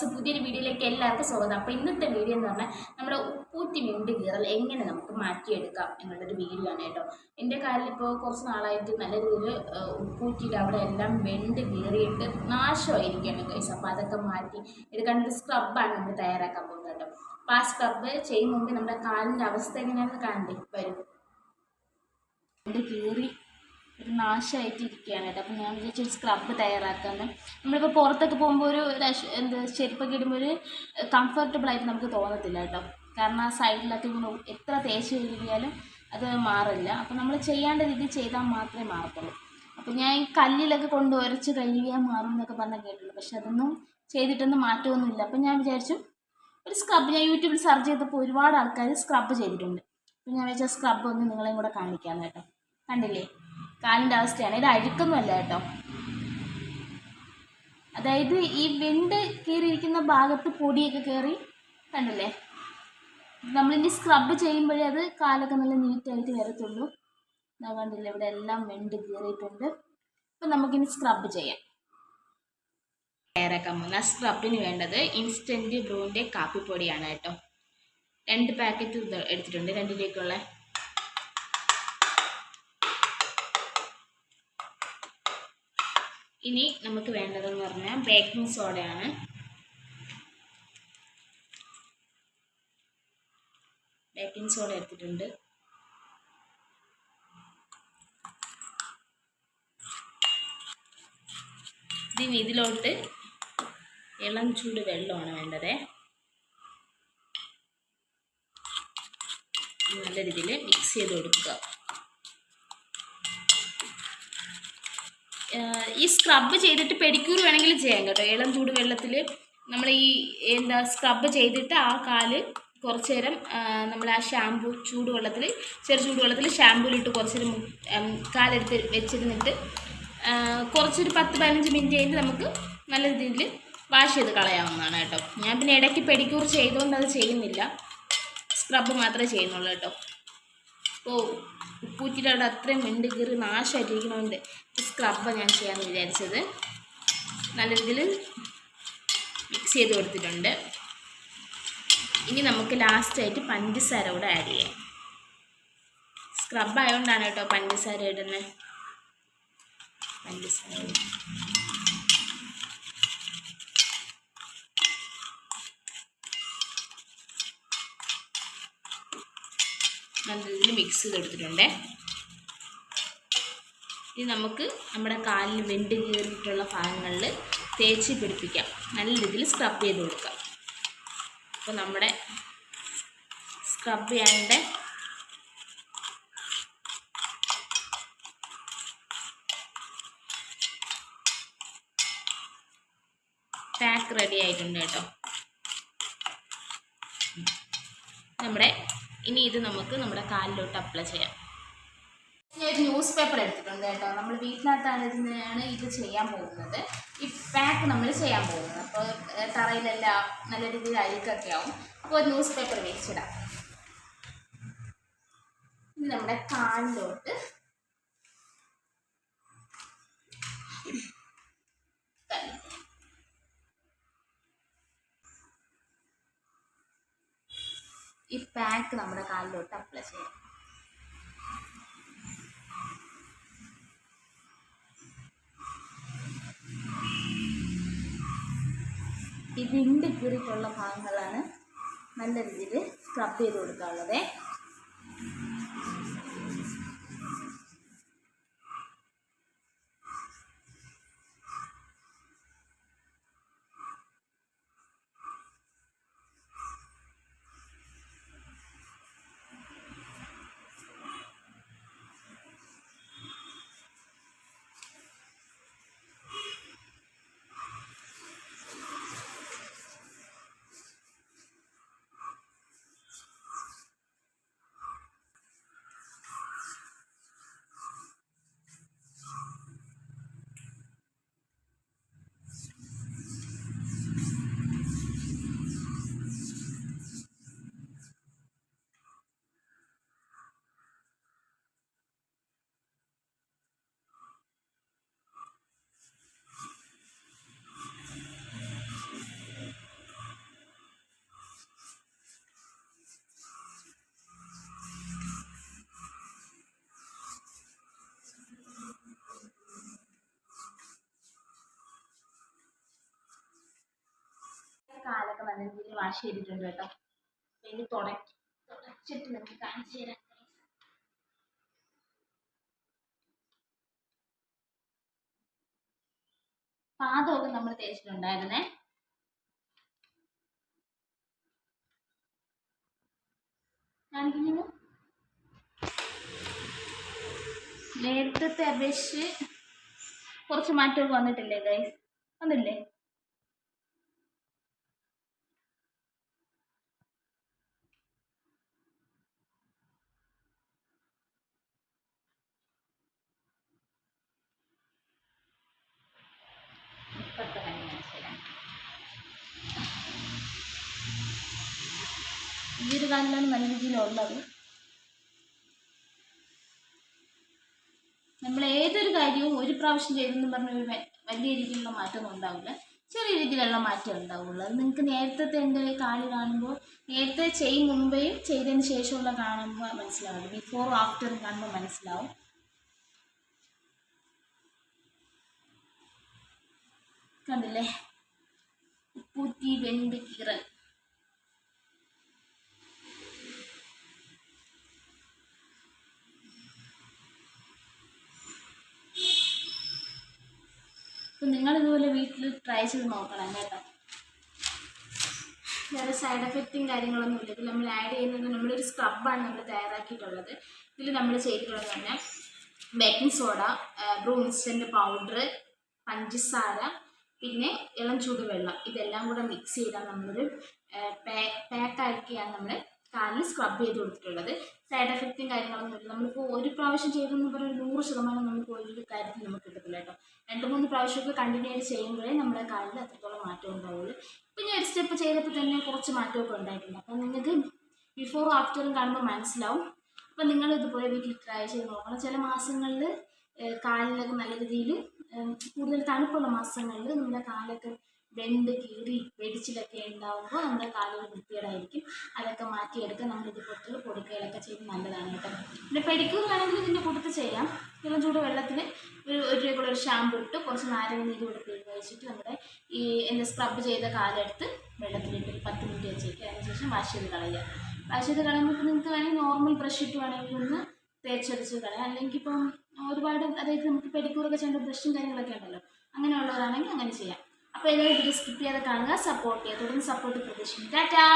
Vlogs പുതിയൊരു വീഡിയോയിലേക്ക് എല്ലാവർക്കും സ്വാഗതം. അപ്പോൾ ഇന്നത്തെ വീഡിയോ എന്ന് പറഞ്ഞാൽ നമ്മുടെ ഉപ്പൂറ്റി വിണ്ട് കീറൽ എങ്ങനെ നമുക്ക് മാറ്റിയെടുക്കാം എന്നുള്ളൊരു വീഡിയോ ആണ് കേട്ടോ. എന്റെ കാലിൽ ഇപ്പോൾ കുറച്ച് നാളായിട്ട് നല്ല രീതിയിൽ ഉപ്പൂറ്റിയുടെ അവിടെ എല്ലാം വെണ്ട് കീറിയിട്ട് നാശമായിരിക്കുകയാണ് കൈസ് അപ്പോൾ അതൊക്കെ മാറ്റി എടുക്കാനൊരു സ്ക്രബാണ് നമ്മൾ തയ്യാറാക്കാൻ പോകുന്നത് കേട്ടോ. അപ്പോൾ ആ സ്ക്രബ് ചെയ്യുന്ന മുമ്പ് നമ്മുടെ കാലിന്റെ അവസ്ഥ എങ്ങനെയാണെന്ന് കാണണ്ടേ വരും. കീറി ഒരു നാശമായിട്ട് ഇരിക്കുകയാണ് കേട്ടോ. അപ്പോൾ ഞാൻ വിചാരിച്ചു ഒരു സ്ക്രബ് തയ്യാറാക്കാമെന്ന് നമ്മളിപ്പോൾ പുറത്തൊക്കെ പോകുമ്പോൾ ഒരു എന്ത് ചെരുപ്പൊക്കെ ഇടുമ്പോൾ ഒരു കംഫർട്ടബിളായിട്ട് നമുക്ക് തോന്നത്തില്ല കേട്ടോ. കാരണം ആ സൈഡിലൊക്കെ ഇങ്ങനെ എത്ര തേച്ച് കഴുകിയാലും അത് മാറില്ല. അപ്പോൾ നമ്മൾ ചെയ്യേണ്ട രീതി ചെയ്താൽ മാത്രമേ മാറത്തുള്ളൂ. അപ്പോൾ ഞാൻ ഈ കല്ലിലൊക്കെ കൊണ്ട് ഉരച്ച് കഴുകിയാൽ മാറും എന്നൊക്കെ പറഞ്ഞ കേട്ടുള്ളൂ പക്ഷെ അതൊന്നും ചെയ്തിട്ടൊന്നും മാറ്റമൊന്നുമില്ല. അപ്പം ഞാൻ വിചാരിച്ചു ഒരു സ്ക്രബ് ഞാൻ യൂട്യൂബിൽ സെർച്ച് ചെയ്തപ്പോൾ ഒരുപാട് ആൾക്കാർ സ്ക്രബ് ചെയ്തിട്ടുണ്ട്. അപ്പം ഞാൻ വിചാരിച്ച സ്ക്രബ് ഒന്ന് നിങ്ങളെയും കൂടെ കാണിക്കാമെന്ന് കേട്ടോ. കണ്ടില്ലേ? കാലിന്റെ അവസ്ഥയാണ്. ഇത് അഴുക്കൊന്നുമല്ല കേട്ടോ. അതായത് ഈ വെണ്ട് കീറിയിരിക്കുന്ന ഭാഗത്ത് പൊടിയൊക്കെ കയറി കണ്ടില്ലേ? നമ്മളിനി സ്ക്രബ് ചെയ്യുമ്പോഴേ അത് കാലൊക്കെ നല്ല നീറ്റായിട്ട് വരത്തുള്ളൂ. ഞാൻ കണ്ടില്ല ഇവിടെ എല്ലാം വെണ്ട് കീറിയിട്ടുണ്ട്. അപ്പം നമുക്കിനി സ്ക്രബ് ചെയ്യാം. തയ്യാറാക്കാൻ പോകുന്ന സ്ക്രബിന് വേണ്ടത് ഇൻസ്റ്റന്റ് ബ്രൂവിന്റെ കാപ്പിപ്പൊടിയാണ് കേട്ടോ. രണ്ട് പാക്കറ്റ് എടുത്തിട്ടുണ്ട്. രണ്ടിലേക്കുള്ള ഇനി നമുക്ക് വേണ്ടതെന്ന് പറഞ്ഞാൽ ബേക്കിംഗ് സോഡയാണ് ബേക്കിംഗ് സോഡ എടുത്തിട്ടുണ്ട്. ഇനി ഇതിലോട്ട് ഇളം ചൂട് വെള്ളമാണ് വേണ്ടത്. നല്ല രീതിയിൽ മിക്സ് ചെയ്ത് കൊടുക്കുക. ഈ സ്ക്രബ് ചെയ്തിട്ട് പെഡിക്യൂർ വേണമെങ്കിൽ ചെയ്യാം കേട്ടോ. ഇളം ചൂട് വെള്ളത്തിൽ നമ്മൾ ഈ എന്താ സ്ക്രബ് ചെയ്തിട്ട് ആ കാൽ കുറച്ച് നേരം നമ്മൾ ആ ഷാമ്പു ചൂടുവെള്ളത്തിൽ ചെറു ചൂടുവെള്ളത്തിൽ ഷാമ്പൂലിട്ട് കുറച്ച് നേരം കാലെടുത്ത് വെച്ചിരുന്നിട്ട് കുറച്ചൊരു പത്ത് പതിനഞ്ച് മിനിറ്റ് കഴിഞ്ഞ് നമുക്ക് നല്ല രീതിയിൽ വാഷ് ചെയ്ത് കളയാവുന്നതാണ് കേട്ടോ. ഞാൻ പിന്നെ ഇടയ്ക്ക് പെഡിക്യൂർ ചെയ്തുകൊണ്ട് അത് ചെയ്യുന്നില്ല. സ്ക്രബ് മാത്രമേ ചെയ്യുന്നുള്ളൂ കേട്ടോ. അപ്പോൾ ഉപ്പൂറ്റിയുടെ അവിടെ അത്രയും മിണ്ട് കീറി നാശമായിട്ടിരിക്കുന്നതുകൊണ്ട് സ്ക്രബ്ബാണ് ഞാൻ ചെയ്യാമെന്ന് വിചാരിച്ചത്. നല്ല രീതിയിൽ മിക്സ് ചെയ്ത് കൊടുത്തിട്ടുണ്ട്. ഇനി നമുക്ക് ലാസ്റ്റായിട്ട് പഞ്ചസാര കൂടെ ആഡ് ചെയ്യാം. സ്ക്രബ് ആയതുകൊണ്ടാണ് കേട്ടോ പഞ്ചസാര ഇടുന്നത് പഞ്ചസാര നല്ല രീതിയിൽ മിക്സ് ചെയ്തെടുത്തിട്ടുണ്ട്. ഇനി നമുക്ക് നമ്മുടെ കാലിൽ വെണ്ട് കീറിയിട്ടുള്ള ഭാഗങ്ങളിൽ തേച്ച് പിടിപ്പിക്കാം. നല്ല രീതിയിൽ സ്ക്രബ് ചെയ്ത് കൊടുക്കാം. അപ്പോൾ നമ്മുടെ സ്ക്രബ് ചെയ്യാണ്ട് പാക്ക് റെഡി ആയിട്ടുണ്ട് കേട്ടോ. നമ്മുടെ ഇനി ഇത് നമുക്ക് നമ്മുടെ കാലിലോട്ട് അപ്ലൈ ചെയ്യാം. ഞാൻ ഒരു ന്യൂസ് പേപ്പർ എടുത്തിട്ടുണ്ട് കേട്ടോ. നമ്മൾ വീട്ടിനകത്താണ് ഇത് ചെയ്യാൻ പോകുന്നത്. ഈ പാക്ക് നമ്മൾ ചെയ്യാൻ പോകുന്നത്. അപ്പോൾ തറയിലെല്ലാം നല്ല രീതിയിൽ അഴുക്കൊക്കെ ആവും. അപ്പോൾ ഒരു ന്യൂസ് പേപ്പർ വെച്ചിടാം ഇനി നമ്മുടെ കാലിലോട്ട് ഈ പാക്ക് നമ്മുടെ കാലിലോട്ട് അപ്ലൈ ചെയ്യാം. ഈ വിണ്ട് കീറിയിട്ടുള്ള ഭാഗങ്ങളാണ് നല്ല രീതിയിൽ സ്ക്രബ് ചെയ്ത് കൊടുക്കാനുള്ളത്. വാഷ് ചെയ്തിട്ടുണ്ട് കേട്ടോ. ഇനി തുടക്കി തുടച്ചിട്ട് നിങ്ങൾക്ക് കാണിച്ചു തരാം പാദമൊക്കെ നമ്മൾ തേച്ചിട്ടുണ്ടായിരുന്നേ. കാണിക്കുന്നു നേരത്തെ അപേക്ഷിച്ച് കുറച്ച് മാറ്റമൊക്കെ വന്നിട്ടില്ലേ ഗൈസ് വന്നില്ലേ ഇപ്പോഴത്തെ കാര്യം കാണിച്ചു തരാം ഈ ഒരു കാലിലാണ് നല്ല രീതിയിലുള്ളത്. നമ്മൾ ഏതൊരു കാര്യവും ഒരു പ്രാവശ്യം ചെയ്തെന്ന് പറഞ്ഞ ഒരു വലിയ രീതിയിലുള്ള മാറ്റമൊന്നും ഉണ്ടാവില്ല. ചെറിയ രീതിയിലുള്ള മാറ്റം ഉണ്ടാവുള്ളൂ. അത് നിങ്ങൾക്ക് നേരത്തെ എന്റെ കാളി കാണുമ്പോൾ നേരത്തെ ചെയ്യും മുമ്പേയും ചെയ്തതിന് ശേഷമുള്ള കാണുമ്പോൾ മനസ്സിലാവും. ബിഫോറും ആഫ്റ്ററും കാണുമ്പോൾ മനസ്സിലാവും. കണ്ടില്ലേ? ഉപ്പൂറ്റി വെണ്ട് കീറൽ അപ്പം നിങ്ങൾ ഇതുപോലെ വീട്ടിൽ ട്രൈ ചെയ്ത് നോക്കണം കേട്ടോ. വേറെ സൈഡ് എഫക്റ്റും കാര്യങ്ങളൊന്നും ഇല്ല. ഇതിൽ നമ്മൾ ആഡ് ചെയ്യുന്നത് നമ്മളൊരു സ്ക്രബാണ് നമ്മൾ തയ്യാറാക്കിയിട്ടുള്ളത്. ഇതിൽ നമ്മൾ ചെയ്തിട്ടുള്ളത് തന്നെ baking soda Bru instant powder പഞ്ചസാര പിന്നെ ഇളം ചൂടുവെള്ളം. ഇതെല്ലാം കൂടെ മിക്സ് ചെയ്താൽ നമ്മളൊരു പാക്കാക്കിയാണ് നമ്മൾ കാലിൽ സ്ക്രബ് ചെയ്ത് കൊടുത്തിട്ടുള്ളത്. സൈഡ് എഫക്റ്റും കാര്യങ്ങളൊന്നും ഇല്ല നമ്മളിപ്പോൾ ഒരു പ്രാവശ്യം ചെയ്തെന്ന് പറഞ്ഞാൽ നൂറ് ശതമാനം നമുക്ക് ഒരു കാര്യത്തിൽ നമുക്ക് കിട്ടത്തില്ല കേട്ടോ. രണ്ട് മൂന്ന് പ്രാവശ്യമൊക്കെ കണ്ടിന്യൂ ആയിട്ട് ചെയ്യുമ്പോഴേ നമ്മുടെ കാലിൽ അത്രത്തോളം മാറ്റം ഉണ്ടാവുള്ളൂ. പിന്നെ ഒരു സ്റ്റെപ്പ് ചെയ്തപ്പോൾ തന്നെ കുറച്ച് മാറ്റമൊക്കെ ഉണ്ടായിട്ടുണ്ട്. അപ്പം നിങ്ങൾക്ക് ബിഫോറും ആഫ്റ്ററും കാണുമ്പോൾ മനസ്സിലാവും. അപ്പം നിങ്ങൾ ഇതുപോലെ വീട്ടിൽ ട്രൈ ചെയ്ത് നോക്കണം. ചില മാസങ്ങളിൽ കാലിലൊക്കെ നല്ല രീതിയിൽ കൂടുതൽ തണുപ്പുള്ള മാസങ്ങളിൽ നമ്മുടെ കാലൊക്കെ വെണ്ട് കീറി വെടിച്ചിലൊക്കെ ഉണ്ടാവുമ്പോൾ നമ്മുടെ കാലുകൾ വൃത്തികേടായിരിക്കും. അതൊക്കെ മാറ്റിയെടുക്കാൻ നമ്മൾ ഇത് പൊട്ടുകൾ കൊടുക്കുകയൊക്കെ ചെയ്ത് നല്ലതാണ് കേട്ടോ. പിന്നെ പെടിക്കൂർ വേണമെങ്കിൽ ഇതിന്റെ കൂട്ടത്തിൽ ചെയ്യാം. ഇളം ചൂട് വെള്ളത്തിൽ ഒരു ഒരു രൂപ ഒരു ഷാമ്പു ഇട്ട് കുറച്ച് നാരങ്ങ നീര് കൂടെ പിഴിഞ്ഞ് വെച്ചിട്ട് നമ്മുടെ ഈ എന്താ സ്ക്രബ് ചെയ്ത കാലെടുത്ത് വെള്ളത്തിലിട്ട് ഒരു പത്ത് മിനിറ്റ് വെച്ചേക്കുക അതിനുശേഷം വാഷ് ചെയ്ത് കളയുക. വാഷ് ചെയ്ത് കളയുമ്പോൾ ഇപ്പം നിങ്ങൾക്ക് വേണമെങ്കിൽ നോർമൽ ബ്രഷ് ഇട്ട് വേണമെങ്കിൽ ഒന്ന് തേച്ചടിച്ച് കളയാം. അല്ലെങ്കിൽ ഇപ്പം ഒരുപാട് അതായത് നമുക്ക് പെഡിക്യൂറൊക്കെ ചെയ്യേണ്ട ബ്രഷും കാര്യങ്ങളൊക്കെ ഉണ്ടല്ലോ. അങ്ങനെയുള്ളവരാണെങ്കിൽ അങ്ങനെ ചെയ്യാം. അപ്പോൾ ഏതായാലും ഇത് സ്കിപ്പ് ചെയ്യാതെ കാണുക സപ്പോർട്ട് ചെയ്യുക തുടർന്ന് സപ്പോർട്ട് പ്രതീക്ഷിക്കും ടാറ്റാ!